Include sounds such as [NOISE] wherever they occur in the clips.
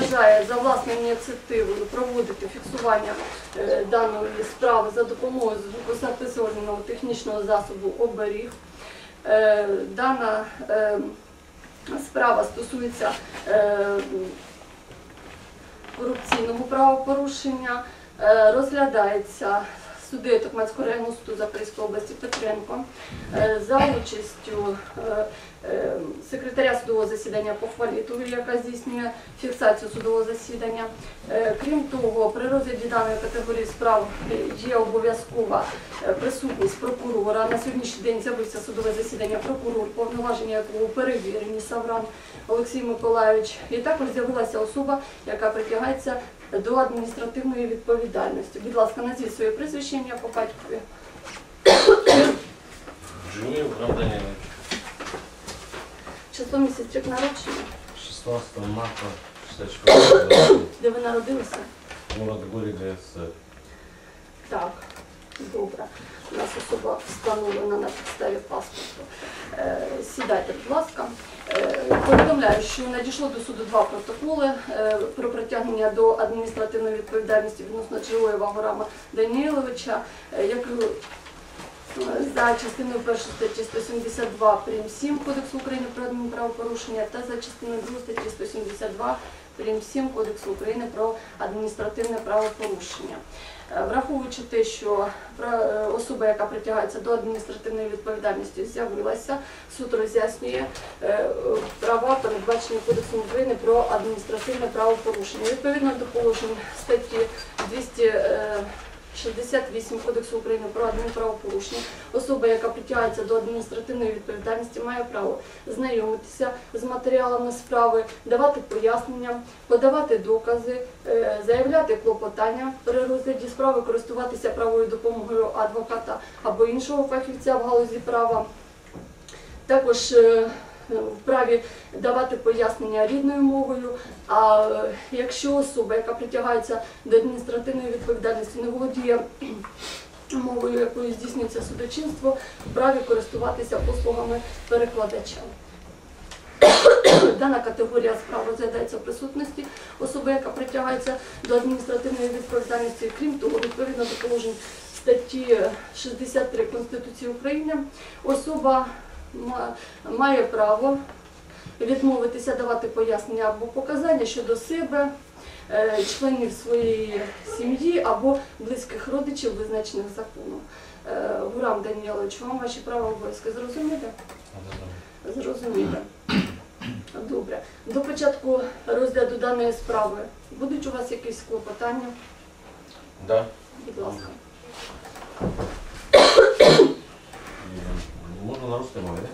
бажає за власною ініціативою проводити фіксування е, даної справи за допомогою звукозаписувального технічного засобу оберіг. Е, Дана е, справа стосується корупційного правопорушення, розглядається суддею Токмацького районного суду Запорізької області Петренко е, за участю е, е, секретаря судового засідання Похвалітової, яка здійснює фіксацію судового засідання. Крім того, при розгляді даної категорії справ є обов'язкова присутність прокурора. На сьогоднішній день з'явився судове засідання прокурор, повноваження якого перевірені Савран Олексій Миколайович. І також з'явилася особа, яка притягається до адміністративної відповідальності. Будь ласка, назвіть своє прізвище ім'я по батькові. В Рамданина. Число місяць рік народження, 16 марта 64 года. де ви народилися? Город Город ГС. Так, добре. У нас особа встановлена на підставі паспорту. Е, Сідайте, будь ласка. Повідомляю, що надійшло до суду два протоколи е, про притягнення до адміністративної відповідальності відносно Чилоєва Горама Даніловича, е, як е, за частиною першої статті 172 прим. 7 Кодексу України про адмінправопорушення та за частиною 2 статті 172 прим. 7 Кодексу України про адміністративне правопорушення. Е, Враховуючи те, що е, особа, яка притягається до адміністративної відповідальності, з'явилася, суд роз'яснює е, права, передбачені Кодексом України про адміністративне правопорушення. Відповідно до положень статті 268 Кодексу України про адмінправопорушення, особа, яка притягається до адміністративної відповідальності, має право знайомитися з матеріалами справи, давати пояснення, подавати докази, е, заявляти клопотання при розгляді справи, користуватися правовою допомогою адвоката або іншого фахівця в галузі права. Також е, вправі давати пояснення рідною мовою. А е, якщо особа, яка притягається до адміністративної відповідальності, не володіє мовою, якою здійснюється судочинство, вправі користуватися послугами перекладача. Дана категорія справ розглядається в присутності особи, яка притягається до адміністративної відповідальності. Крім того, відповідно до положень статті 63 Конституції України, особа має право відмовитися давати пояснення або показання щодо себе, е, членів своєї сім'ї або близьких родичів, визначених законом. Е, Гурам Данілович, вам ваші права обов'язки зрозуміли? Зрозуміло. Добре. До початку розгляду даної справи будуть у вас якісь клопотання? Да. Будь ласка. Можно на русской мове, да?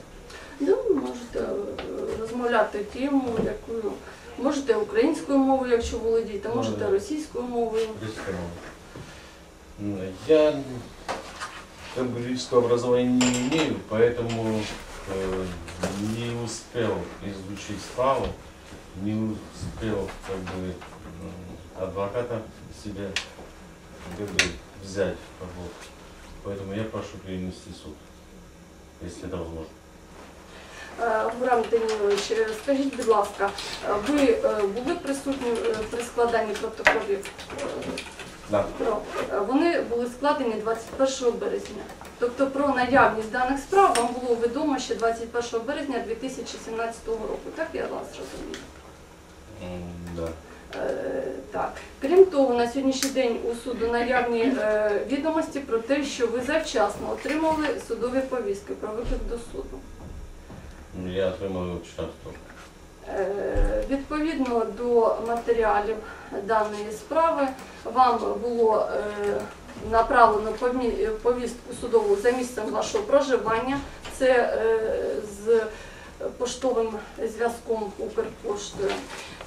Ну, можете е, розмовляти тему, якою можете українською мовою, якщо володієте, можете Ну, російською мовою. Русская мова. М, Я как бы юридического образования не имею, поэтому э, не успел изучить справу, не успел как бы м, адвоката себе как бы взять в работу. Поэтому я прошу перенести суд, Если это возможно. Е, Гурам Данілович, е, скажіть, будь ласка, е, ви були присутні при складанні протоколів? Да. Про вони були складені 21 березня. Тобто про наявність даних справ вам було відомо ще 21 березня 2017 року. Так я вас розумію? Да. Е, Так, крім того, на сьогоднішній день у суду наявні е, відомості про те, що ви завчасно отримали судові повістки про виклик до суду. Я отримав членство. Е, Відповідно до матеріалів даної справи вам було направлено повістку судову за місцем вашого проживання. Це з поштовим зв'язком Укрпоштою.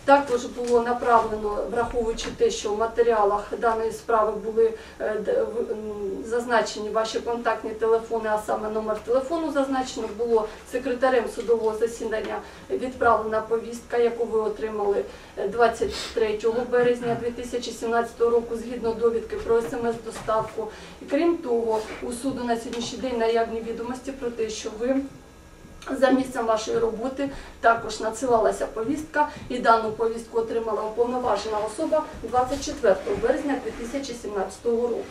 Також було направлено, враховуючи те, що в матеріалах даної справи були е, зазначені ваші контактні телефони, а саме номер телефону зазначено, було секретарем судового засідання відправлена повістка, яку ви отримали е, 23 березня 2017 року згідно довідки про смс-доставку. Крім того, у суду на сьогоднішній день наявні відомості про те, що ви За місцем вашої роботи також надсилалася повістка, і дану повістку отримала уповноважена особа 24 березня 2017 року.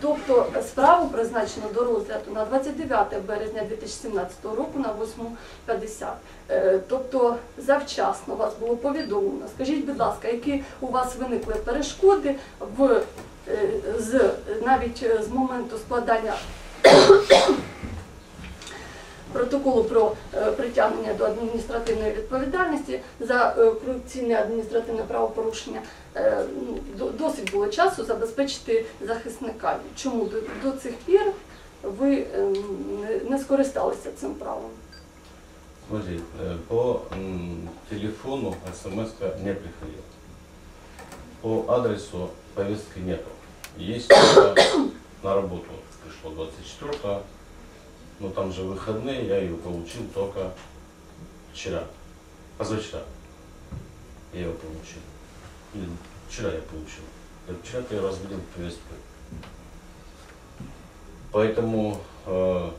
Тобто справу призначено до розгляду на 29 березня 2017 року на 8.50. Е, Тобто завчасно вас було повідомлено. Скажіть, будь ласка, які у вас виникли перешкоди в е, з навіть е, з моменту складання протоколу про е, притягнення до адміністративної відповідальності за е, корупційне адміністративне правопорушення е, ну, до- досить було часу забезпечити захисника. Чому до, цих пір ви е, не- скористалися цим правом? Смотри, по телефону смс не приходила. По адресу повестки нету. Есть [COUGHS] на работу пришло 24 но там же выходные, я ее получил только вчера, позавчера. Я ее получил. Или вчера я получил. Э, Вчера ты разбудил повестку. Поэтому э,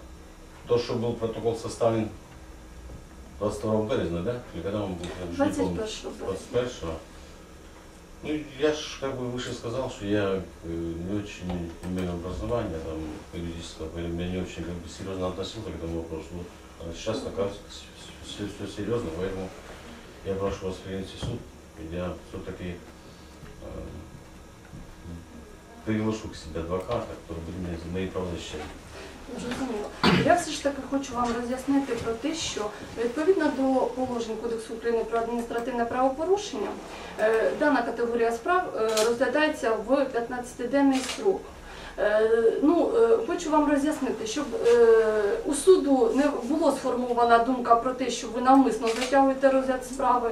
то, что был протокол составлен 22 березня, да? Или когда он был? Я уже не 21 помню. березня. 21 Ну, я же как бы выше сказал, что я э, не очень имею образование там, юридического, поэтому я не очень как бы, серьезно относился к этому вопросу. Вот, а сейчас оказывается все, все серьезно, поэтому я прошу вас принести суд. Я все-таки э, приглашу к себе адвоката, который будет мне мои права защищать. Зрозуміло. Я все ж таки хочу вам роз'яснити про те, що відповідно до положень Кодексу України про адміністративне правопорушення, е, дана категорія справ е, розглядається в 15-денний строк. Е, Ну, е, хочу вам роз'яснити, щоб е, у суду не було сформована думка про те, що ви навмисно затягуєте розгляд справи,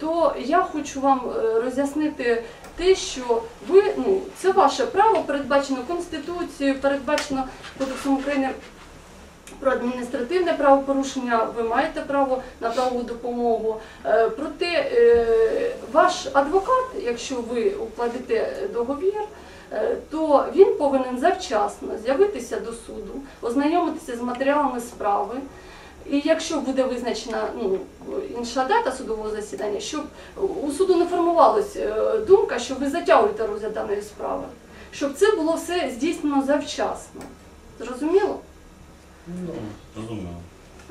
то я хочу вам роз'яснити те, що ви ну це ваше право, передбачено Конституцією, передбачено Кодексом України про адміністративне правопорушення, ви маєте право на правову допомогу. Проте ваш адвокат, якщо ви укладете договір, то він повинен завчасно з'явитися до суду, ознайомитися з матеріалами справи. І якщо буде визначена ну, інша дата судового засідання, щоб у суду не формувалась е, думка, що ви затягуєте розгляд даної справи, щоб це було все здійснено завчасно. Зрозуміло? Ну, разумно.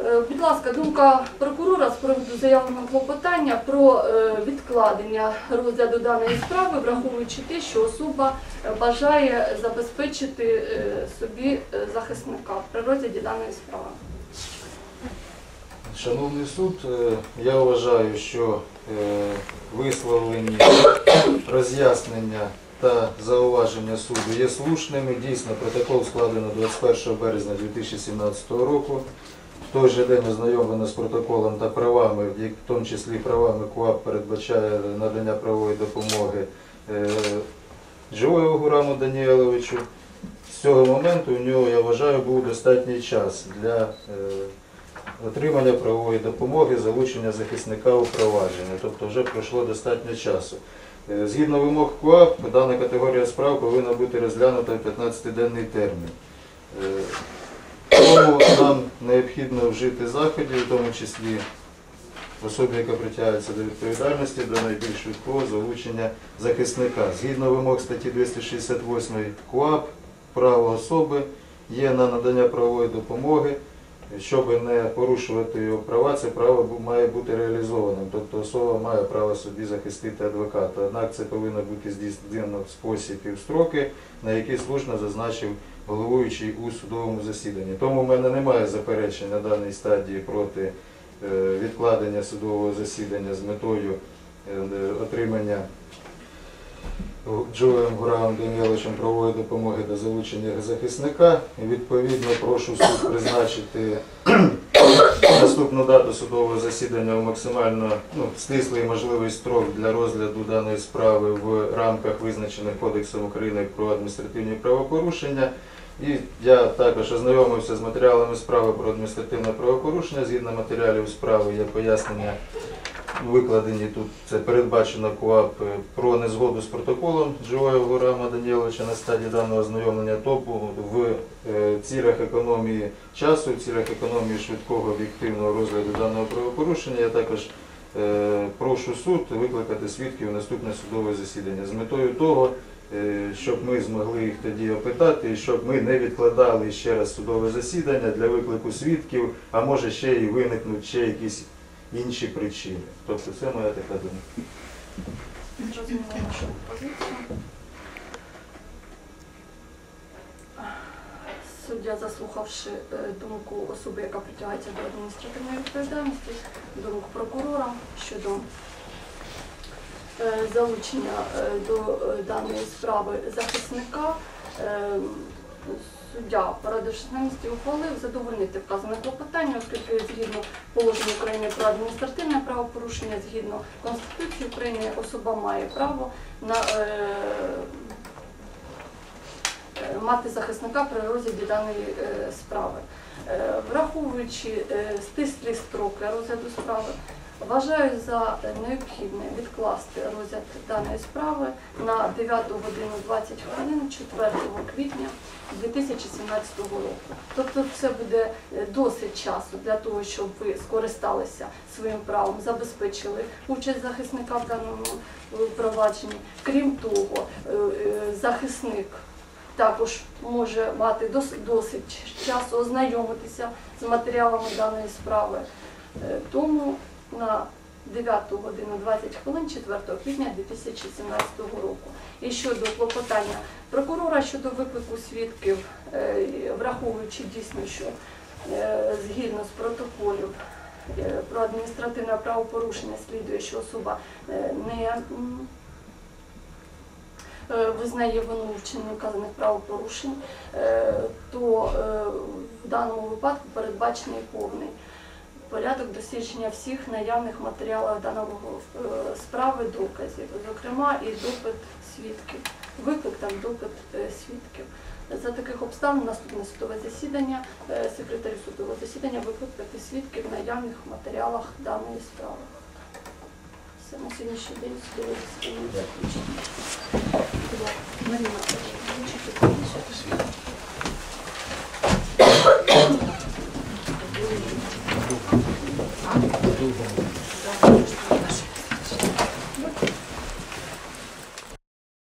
Е, Будь ласка, думка прокурора з приводу заявленого клопотання про е, відкладення розгляду даної справи, враховуючи те, що особа е, бажає забезпечити собі захисника при розгляді даної справи. Шановний суд, я вважаю, що висловлені роз'яснення та зауваження суду є слушними. Дійсно, протокол складено 21 березня 2017 року. В той же день ознайомлено з протоколом та правами, в тому числі правами КУАП передбачає надання правової допомоги е, Джоєву Гураму Даніеловичу. З цього моменту у нього, я вважаю, був достатній час для е, отримання правової допомоги, залучення захисника у провадження. Тобто вже пройшло достатньо часу. Е, Згідно вимог КУАП, дана категорія справ повинна бути розглянута в 15-денний термін. Необхідно вжити заходів, в тому числі особі, яка притягується до відповідальності, до найбільш швидкого залучення захисника. Згідно вимог статті 268 КУАП, право особи є на надання правової допомоги. Щоб не порушувати його права, це право має бути реалізованим. Тобто особа має право собі захистити адвоката. Однак це повинно бути здійснено в спосіб і в строки, на які слушно зазначив головуючий у судовому засіданні. Тому в мене немає заперечень на даній стадії проти е, відкладення судового засідання з метою е, отримання Джоєм Гуравом Даніловичем правової допомоги до залучення захисника. Відповідно прошу суд призначити наступну дату судового засідання у максимально ну, стислий можливий строк для розгляду даної справи в рамках визначених Кодексом України про адміністративні правопорушення. І я також ознайомився з матеріалами справи про адміністративне правопорушення. Згідно матеріалів справи є пояснення викладені тут, це передбачено КУАП е, про незгоду з протоколом Джоєва Рама Даніловича на стадії даного ознайомлення, то в е, цілях економії часу, в цілях економії швидкого об'єктивного розгляду даного правопорушення, я також е, прошу суд викликати свідків у наступне судове засідання з метою того, щоб ми змогли їх тоді опитати, і щоб ми не відкладали ще раз судове засідання для виклику свідків, а може ще і виникнуть ще якісь інші причини. Тобто це моя така думка. Зрозуміло нашу позицію. Суддя, заслухавши е, думку особи, яка притягається до адміністративної відповідальності, думку прокурора щодо е, залучення е, до даної справи захисника, суддя, порадившись на місці, ухвалив задовольнити вказане клопотання, оскільки згідно положення України про адміністративне правопорушення, згідно Конституції України, особа має право на е, е, мати захисника при розгляді даної е, справи. Враховуючи стислі строки розгляду справи, вважаю за необхідне відкласти розгляд даної справи на 9 годину 20 хвилин 4 квітня 2017 року. Тобто це буде е, досить часу для того, щоб ви скористалися своїм правом, забезпечили участь захисника в даному е, провадженні. Крім того, е, захисник також може мати дос- досить часу ознайомитися з матеріалами даної справи. Тому на 9 годину 20 хвилин 4 квітня 2017 року. І щодо клопотання прокурора щодо виклику свідків, е, враховуючи дійсно, що е, згідно з протоколів е, про адміністративне правопорушення слідує, що особа не визнає вину вчинення вказаних правопорушень, то в даному випадку передбачений повний порядок дослідження всіх наявних матеріалів даного е, справи, доказів, зокрема і допит свідків, виклик та допит е, свідків. За таких обставин наступне судове засідання, е, секретарю судового засідання викликати свідків в наявних матеріалах даної справи. Все на сьогоднішній день судове засідання ласка, Маріна,